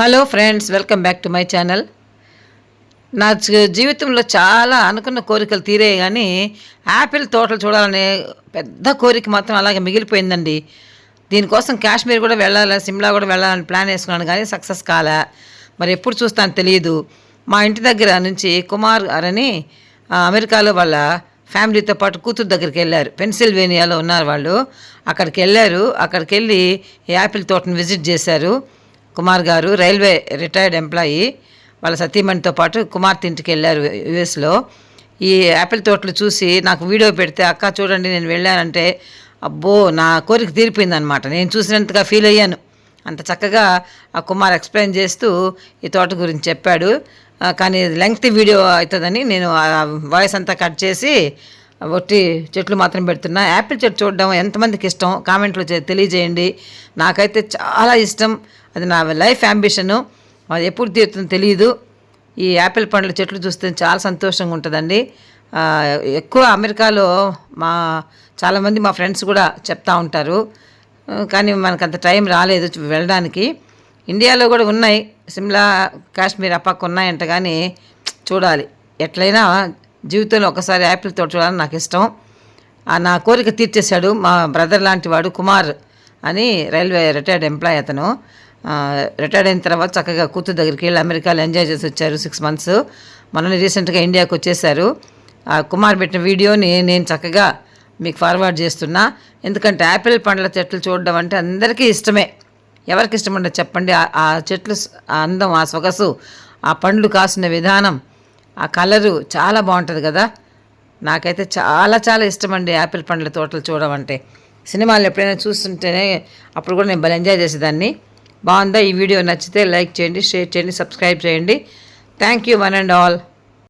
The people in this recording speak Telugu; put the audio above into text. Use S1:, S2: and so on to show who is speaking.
S1: hello friends welcome back to my channel నా జీవితంలో చాలా అనుకున్న కోరికలు తీరే కానీ యాపిల్ తోటలు చూడాలనే పెద్ద కోరిక మాత్రం అలాగే మిగిలిపోయిందండి దీనికోసం కాశ్మీర్ కూడా వెళ్ళాలి సిమ్లా కూడా వెళ్ళాలని ప్లాన్ వేసుకున్నాను కానీ సక్సెస్ కాలే మరి ఎప్పుడు చూస్తాను తెలియదు మా ఇంటి దగ్గర నుంచి కుమార్ గారని అమెరికాలో వాళ్ళ ఫ్యామిలీతో పాటు కూతురు దగ్గరికి వెళ్ళారు పెన్సిల్వేనియాలో ఉన్నారు వాళ్ళు అక్కడికి వెళ్ళారు అక్కడికి వెళ్ళి యాపిల్ తోటను విజిట్ చేశారు కుమార్ గారు రైల్వే రిటైర్డ్ ఎంప్లాయీ వాళ్ళ సతీమణితో పాటు కుమార్తె ఇంటికి వెళ్ళారు యుఎస్లో ఈ యాపిల్ తోటలు చూసి నాకు వీడియో పెడితే అక్క చూడండి నేను వెళ్ళానంటే అబ్బో నా కోరిక తీరిపోయిందనమాట నేను చూసినంతగా ఫీల్ అయ్యాను అంత చక్కగా ఆ కుమార్ ఎక్స్ప్లెయిన్ చేస్తూ ఈ తోట గురించి చెప్పాడు కానీ లెంగ్త్ వీడియో అవుతుందని నేను వాయిస్ అంతా కట్ చేసి ఒట్టి చెట్లు మాత్రం పెడుతున్నా యాపిల్ చెట్టు చూడడం ఎంతమందికి ఇష్టం కామెంట్లో తెలియజేయండి నాకైతే చాలా ఇష్టం అది నా లైఫ్ అంబిషను అది ఎప్పుడు తీరుతుందో తెలియదు ఈ యాపిల్ పండ్ల చెట్లు చూస్తే చాలా సంతోషంగా ఉంటుందండి ఎక్కువ అమెరికాలో మా చాలామంది మా ఫ్రెండ్స్ కూడా చెప్తా ఉంటారు కానీ మనకు అంత టైం రాలేదు వెళ్ళడానికి ఇండియాలో కూడా ఉన్నాయి సిమ్లా కాశ్మీర్ అప్పక్క ఉన్నాయంట కానీ చూడాలి ఎట్లయినా జీవితంలో ఒకసారి యాపిల్ తోట చూడాలని నాకు ఇష్టం నా కోరిక తీర్చేశాడు మా బ్రదర్ లాంటి వాడు కుమార్ అని రైల్వే రిటైర్డ్ ఎంప్లాయ్ అతను రిటైర్డ్ అయిన తర్వాత చక్కగా కూతురు దగ్గరికి వెళ్ళి అమెరికాలో ఎంజాయ్ చేసి వచ్చారు సిక్స్ మంత్స్ మనల్ని రీసెంట్గా ఇండియాకు వచ్చేసారు కుమార్ పెట్టిన వీడియోని నేను చక్కగా మీకు ఫార్వర్డ్ చేస్తున్నా ఎందుకంటే యాపిల్ పండ్ల చెట్లు చూడడం అంటే అందరికీ ఇష్టమే ఎవరికి ఇష్టం ఉండదు చెప్పండి ఆ చెట్లు అందం ఆ సొగసు ఆ పండ్లు కాసిన విధానం ఆ కలరు చాలా బాగుంటుంది కదా నాకైతే చాలా చాలా ఇష్టం అండి యాపిల్ పండ్ల తోటలు చూడమంటే సినిమాలు ఎప్పుడైనా చూస్తుంటేనే అప్పుడు కూడా నేను భలే ఎంజాయ్ చేసేదాన్ని బాగుందా ఈ వీడియో నచ్చితే లైక్ చేయండి షేర్ చేయండి సబ్స్క్రైబ్ చేయండి thank you one and all